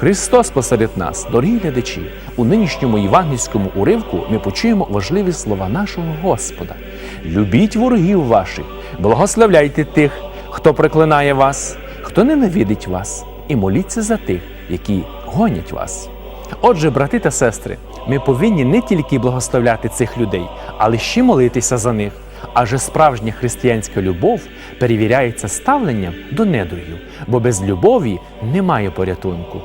Христос посеред нас, дорогі глядачі, у нинішньому євангельському уривку ми почуємо важливі слова нашого Господа. Любіть ворогів ваших, благословляйте тих, хто проклинає вас, хто ненавидить вас, і моліться за тих, які гонять вас. Отже, брати та сестри, ми повинні не тільки благословляти цих людей, але ще молитися за них. Адже справжня християнська любов перевіряється ставленням до недругів, бо без любові немає порятунку.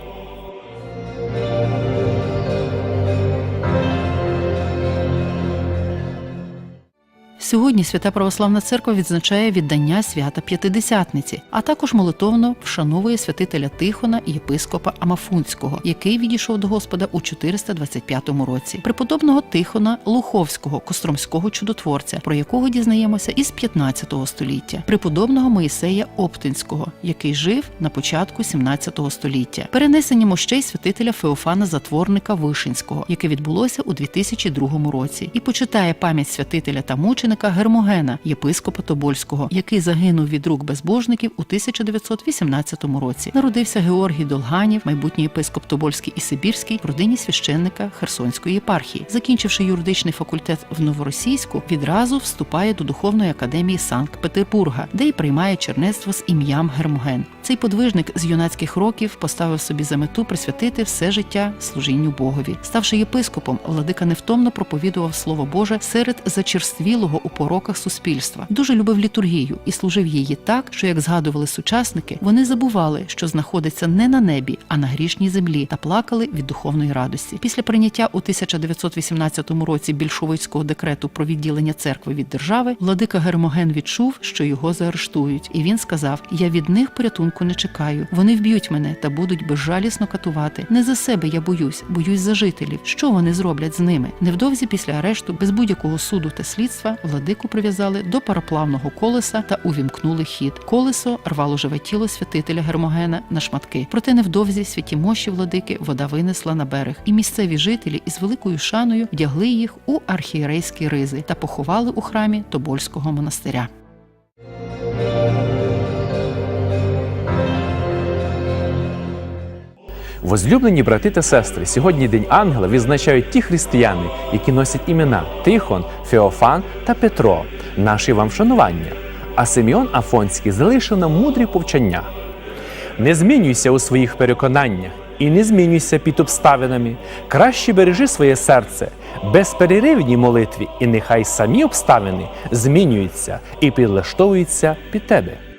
Сьогодні Свята Православна Церква відзначає віддання свята П'ятидесятниці, а також молитовно вшановує святителя Тихона і єпископа Амафунського, який відійшов до Господа у 425 році. Преподобного Тихона Луховського, костромського чудотворця, про якого дізнаємося із 15 століття, преподобного Моїсея Оптинського, який жив на початку 17 століття, перенесення мощей святителя Феофана Затворника Вишинського, яке відбулося у 2002 році, і почитає пам'ять святителя та мученика Гермогена, єпископа Тобольського, який загинув від рук безбожників у 1918 році. Народився Георгій Долганів, майбутній єпископ Тобольський і Сибірський в родині священника Херсонської єпархії. Закінчивши юридичний факультет в Новоросійську, відразу вступає до духовної академії Санкт-Петербурга, де й приймає чернецтво з ім'ям Гермоген. Цей подвижник з юнацьких років поставив собі за мету присвятити все життя служінню Богові. Ставши єпископом, владика невтомно проповідував слово Боже серед зачерствілого у пороках суспільства. Дуже любив літургію і служив її так, що, як згадували сучасники, вони забували, що знаходиться не на небі, а на грішній землі, та плакали від духовної радості. Після прийняття у 1918 році більшовицького декрету про відділення церкви від держави, владика Гермоген відчув, що його заарештують, і він сказав: Я від них порятунку не чекаю. Вони вб'ють мене та будуть безжалісно катувати. Не за себе я боюсь, боюсь за жителів. Що вони зроблять з ними? Невдовзі після арешту, без будь-якого суду та слідства, владику прив'язали до пароплавного колеса та увімкнули хід. Колесо рвало живе тіло святителя Гермогена на шматки. Проте невдовзі святі мощі владики вода винесла на берег, і місцеві жителі із великою шаною вдягли їх у архієрейські ризи та поховали у храмі Тобольського монастиря. Возлюблені брати та сестри, сьогодні День Ангела відзначають ті християни, які носять імена Тихон, Феофан та Петро, наші вам шанування. А Симеон Афонський залишив нам мудрі повчання. Не змінюйся у своїх переконаннях і не змінюйся під обставинами. Краще бережи своє серце, безперервній молитві, і нехай самі обставини змінюються і підлаштовуються під тебе.